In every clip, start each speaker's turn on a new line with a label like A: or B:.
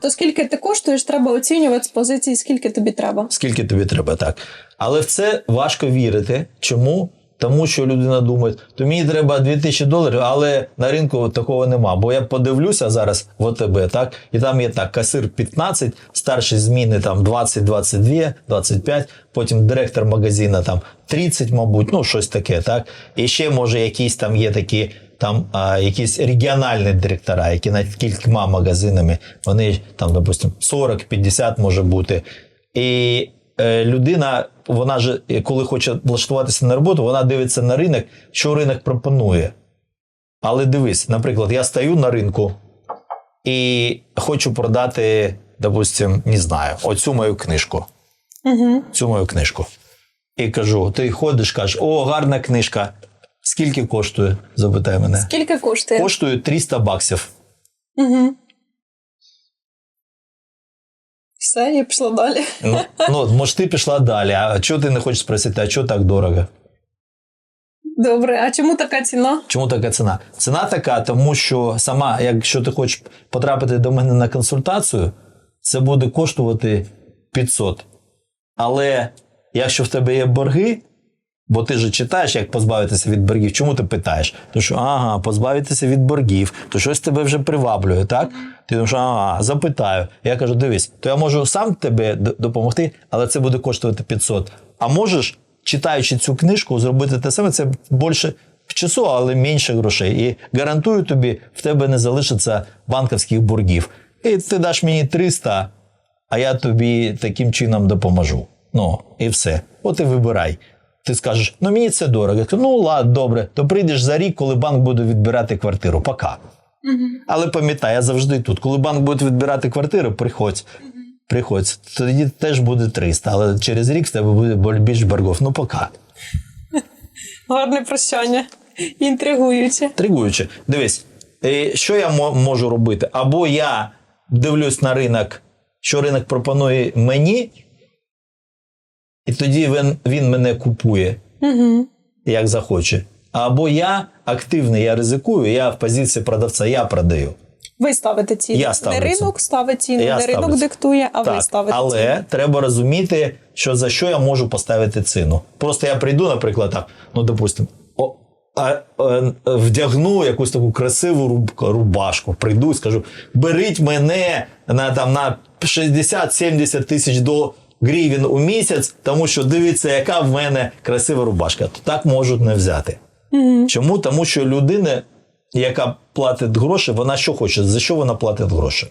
A: Тобто, скільки ти коштуєш, треба оцінювати з позиції, скільки тобі треба.
B: Скільки тобі треба, так. Але в це важко вірити. Чому? Тому що людина думає, то мені треба 2000 доларів, але на ринку такого нема. Бо я подивлюся зараз в ОТБ, так, і там є так: касир 15, старші зміни там 20, 22, 25, потім директор магазина там 30, мабуть, ну щось таке, так. І ще може якісь там є такі. Там а, якісь регіональні директора, які над кількома магазинами, вони там, допустимо, 40-50 може бути. І е, людина, вона ж, коли хоче влаштуватися на роботу, вона дивиться на ринок, що ринок пропонує. Але дивись, наприклад, я стою на ринку і хочу продати, допустим, не знаю, оцю мою книжку.
A: Угу.
B: Цю мою книжку. І кажу: ти ходиш, кажеш, о, гарна книжка. Скільки коштує? запитай мене.
A: Скільки коштує?
B: Коштує 300 баксів.
A: Угу. Все, я пішла далі.
B: Ну, ну, може, ти пішла далі. А чого ти не хочеш спросити, а чого так дорого?
A: Добре, а чому така ціна?
B: Чому така ціна? Ціна така, тому що сама, якщо ти хочеш потрапити до мене на консультацію, це буде коштувати 500. Але якщо в тебе є борги, бо ти ж читаєш, як позбавитися від боргів, чому ти питаєш? Тому що ага, позбавитися від боргів, то щось тебе вже приваблює, так? Ти думаєш, ага, запитаю. Я кажу: дивись, то я можу сам тебе допомогти, але це буде коштувати 500. А можеш, читаючи цю книжку, зробити те саме, це більше часу, але менше грошей. І гарантую тобі, в тебе не залишиться банківських боргів. І ти даш мені 300, а я тобі таким чином допоможу. Ну, і все. От і вибирай. Ти скажеш, ну мені це дорого. Я кажу, ну ладно, добре, то прийдеш за рік, коли банк буде відбирати квартиру. Пока. Але пам'ятай, я завжди тут. Коли банк буде відбирати квартиру, приходь. Приходь. Тоді теж буде 300, але через рік в тебе буде більш боргов. Ну, пока.
A: Гарне прощання. Інтригуюче.
B: Тригуюче. Дивись, е, що я можу робити? Або я дивлюсь на ринок, що ринок пропонує мені, і тоді він, він мене купує,
A: Угу.
B: як захоче. Або я активний, я ризикую, я в позиції продавця, я продаю.
A: Ви ставите ціну.
B: Я ставлю
A: не ринок ставить ціну,
B: Я
A: не ринок диктує, а ви
B: Так,
A: ставите
B: але
A: ціну.
B: треба розуміти, що за що я можу поставити ціну. Просто я прийду, наприклад, так, ну допустимо, о, а, е, вдягну якусь таку красиву руб, рубашку, прийду і скажу: беріть мене на там на 60-70 тисяч до гривень у місяць, тому що дивіться, яка в мене красива рубашка. То так можуть не взяти. Чому? Тому що людина, яка платить гроші, вона що хоче? За що вона платить гроші?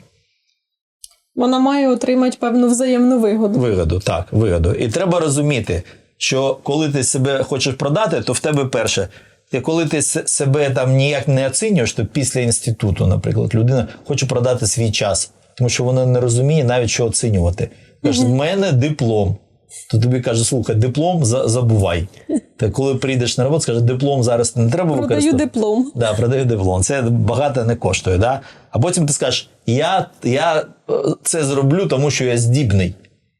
A: Вона має отримати певну взаємну вигоду.
B: Вигоду, так, вигоду. І треба розуміти, що коли ти себе хочеш продати, то в тебе перше. Ти коли ти себе там ніяк не оцінюєш, то після інституту, наприклад, людина хоче продати свій час, тому що вона не розуміє навіть, що оцінювати. Каже, в мене диплом. То тобі каже, слухай, диплом за- забувай. Та коли прийдеш на роботу, скаже, диплом зараз не треба
A: Продаю
B: використовувати.
A: диплом.
B: Да, продаю диплом. Це багато не коштує. Да? А потім ти скажеш: я, я е, це зроблю, тому що я здібний.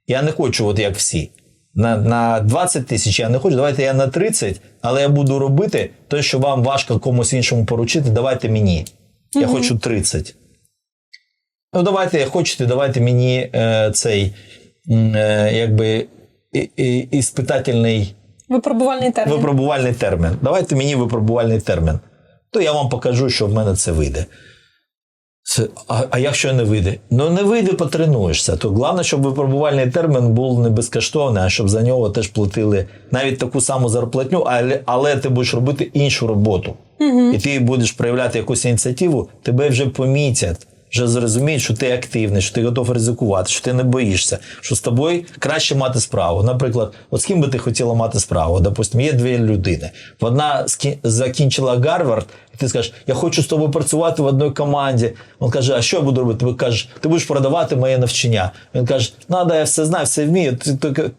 B: Я не хочу, от як всі. На, на 20 тисяч я не хочу, давайте я на 30, але я буду робити те, що вам важко комусь іншому поручити, давайте мені. Я хочу 30. Ну, давайте, хочете, давайте мені е, цей е, якби і, і, іспитательний
A: Випробувальний термін.
B: випробувальний термін. Давайте мені випробувальний термін. То я вам покажу, що в мене це вийде. Це, а, а якщо не вийде? Ну не вийде, потренуєшся. То головне, щоб випробувальний термін був не безкоштовний, а щоб за нього теж платили навіть таку саму зарплатню, але, але ти будеш робити іншу роботу. І ти будеш проявляти якусь ініціативу, тебе вже помітять. Вже зрозуміють, що ти активний, що ти готов ризикувати, що ти не боїшся, що з тобою краще мати справу. Наприклад, от з ким би ти хотіла мати справу? Допустимо, є дві людини. Одна закінчила Гарвард, і ти скажеш, я хочу з тобою працювати в одній команді. Він каже, а що я буду робити? Ти кажеш, ти будеш продавати моє навчання. Він каже, надо, я все знаю, все вмію,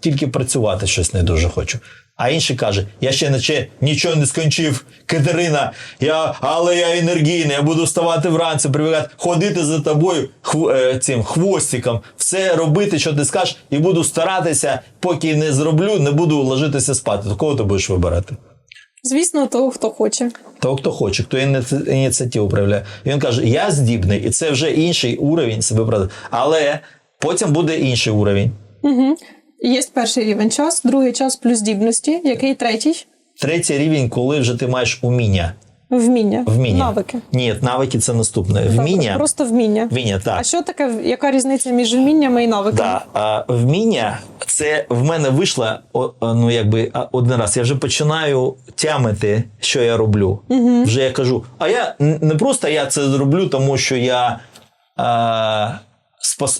B: тільки працювати щось не дуже хочу. А інший каже: я ще наче нічого не скінчив, Катерина. Я, але я енергійний, я буду вставати вранці, прибігати, ходити за тобою хв, е, цим хвостиком, все робити, що ти скажеш, і буду старатися, поки не зроблю, не буду ложитися спати. То кого ти будеш вибирати?
A: Звісно, того, хто хоче.
B: Того, хто хоче, хто ініціативу проявляє. І він каже: Я здібний, і це вже інший уровень себе продати. Але потім буде інший уровень.
A: Угу. Є перший рівень час, другий час плюс здібності. Який третій?
B: Третій рівень, коли вже ти маєш уміння.
A: Вміння.
B: Вміння.
A: Навики.
B: Ні, навики це наступне. Вміння.
A: Просто вміння.
B: Вміння, так.
A: А що таке, яка різниця між вміннями і навиками?
B: Да, вміння це в мене вийшло ну, якби, один раз. Я вже починаю тямити, що я роблю. Угу. Вже я кажу, а я не просто я це зроблю, тому що я а,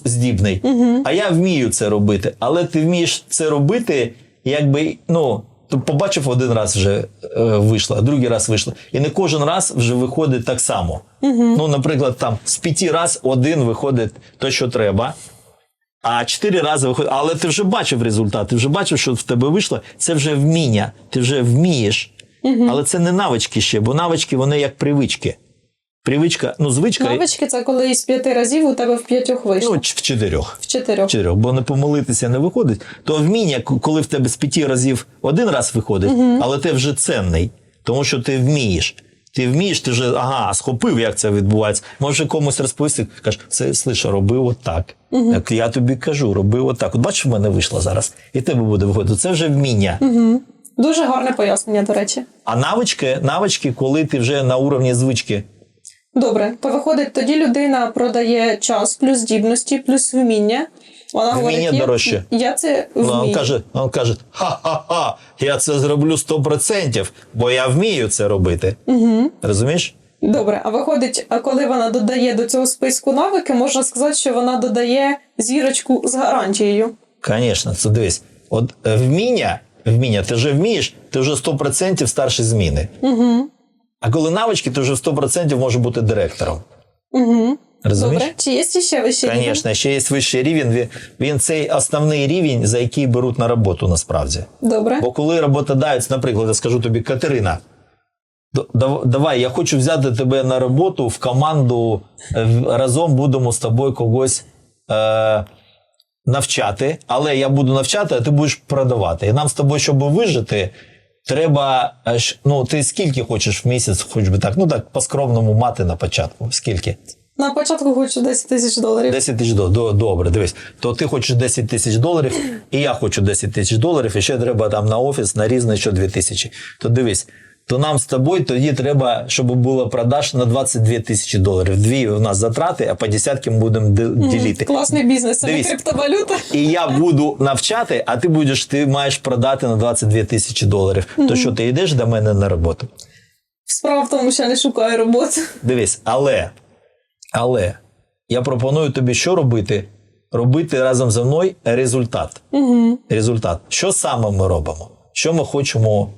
B: здібний, угу. а я вмію це робити. Але ти вмієш це робити, якби, ну. ти Побачив один раз вже е, вийшло, а другий раз вийшло. І не кожен раз вже виходить так само. Угу. Ну, наприклад, там з п'яти раз один виходить те, що треба. А чотири рази виходить. Але ти вже бачив результат, ти вже бачив, що в тебе вийшло. Це вже вміння, ти вже вмієш. Але це не навички ще, бо навички вони як привички. Привичка, ну, звичка
A: Навички це коли із п'яти разів у тебе в п'ятьох вийшло.
B: ну, в чотирьох.
A: в чотирьох.
B: Чотирьох, бо не помилитися не виходить. То вміння, коли в тебе з п'яти разів один раз виходить, але ти вже ценний, тому що ти вмієш. Ти вмієш, ти вже ага, схопив, як це відбувається. Може комусь розповісти, кажеш, це слиша, роби отак. Як я тобі кажу, роби отак. От бачиш, в мене вийшло зараз, і тебе буде виходити. Це вже вміння.
A: Дуже гарне пояснення, до речі.
B: А навички, навички, коли ти вже на уровні звички.
A: Добре, то виходить, тоді людина продає час плюс здібності, плюс вміння. Вона
B: Вміння
A: говорить, я,
B: дорожче.
A: я це
B: Ну,
A: вмію.
B: Він каже, він каже, ха-ха-ха, я це зроблю 100%, бо я вмію це робити. Угу. Розумієш?
A: Добре, а виходить, а коли вона додає до цього списку навики, можна сказати, що вона додає зірочку з гарантією.
B: Звісно, це дивись. От е, вміння, вміння, ти вже вмієш, ти вже 100% старші зміни. Угу. А коли навички, ти вже 100% може бути директором.
A: Угу.
B: Розумієш?
A: Добре. Чи є ще вищий рівень?
B: Звісно, ще є вищий рівень. Він, він цей основний рівень, за який беруть на роботу насправді.
A: Добре.
B: Бо коли роботодавець, наприклад, я скажу тобі, Катерина, давай, я хочу взяти тебе на роботу в команду, е, разом будемо з тобою когось е, навчати, але я буду навчати, а ти будеш продавати. І нам з тобою, щоб вижити, треба. аж Ну, ти скільки хочеш в місяць, хоч би так, ну так, по-скромному мати на початку. Скільки?
A: На початку хочу 10 тисяч доларів.
B: 10 тисяч доларів. Добре, дивись. То ти хочеш 10 тисяч доларів, і я хочу 10 тисяч доларів, і ще треба там на офіс, на різне, що 2 тисячі. То дивись, то нам з тобою тоді треба, щоб було продаж на 22 тисячі доларів. Дві у нас затрати, а по десяткам будемо ди- ділити.
A: Класний бізнес, це криптовалюта.
B: І я буду навчати, а ти будеш, ти маєш продати на 22 тисячі доларів. То що ти йдеш до мене на роботу?
A: Справа в тому, що я не шукаю роботи.
B: Дивись, але, але я пропоную тобі що робити? Робити разом зі мною результат.
A: Угу.
B: Результат. Що саме ми робимо? Що ми хочемо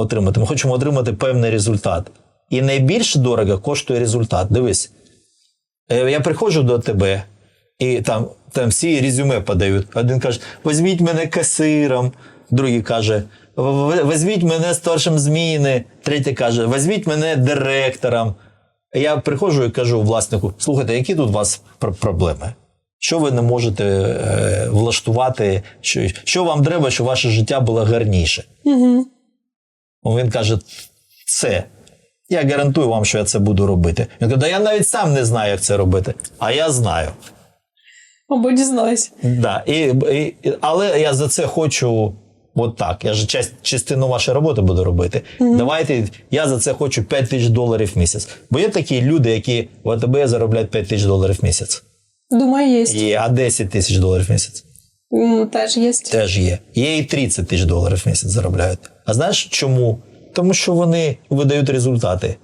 B: отримати? Ми хочемо отримати певний результат. І найбільш дорого коштує результат. Дивись, е, я приходжу до тебе, і там, там всі резюме подають. Один каже: візьміть мене касиром, другий каже, «В- візьміть мене старшим зміни, третій каже, візьміть мене директором. Я приходжу і кажу власнику: слухайте, які тут у вас проблеми? Що ви не можете е, влаштувати? Що, що вам треба, щоб ваше життя було гарніше?
A: Угу.
B: Він каже: це. Я гарантую вам, що я це буду робити. Він каже, да я навіть сам не знаю, як це робити. А я знаю.
A: Або дізнаюсь.
B: Да. І, і, але я за це хочу. От так. Я ж часть, частину вашої роботи буду робити. Давайте, я за це хочу 5 тисяч доларів в місяць. Бо є такі люди, які в АТБ заробляють 5 тисяч доларів в місяць.
A: Думаю, є.
B: Є, а 10 тисяч доларів в місяць.
A: М, Теж є.
B: Теж є. Є і 30 тисяч доларів в місяць заробляють. А знаєш чому? Тому що вони видають результати.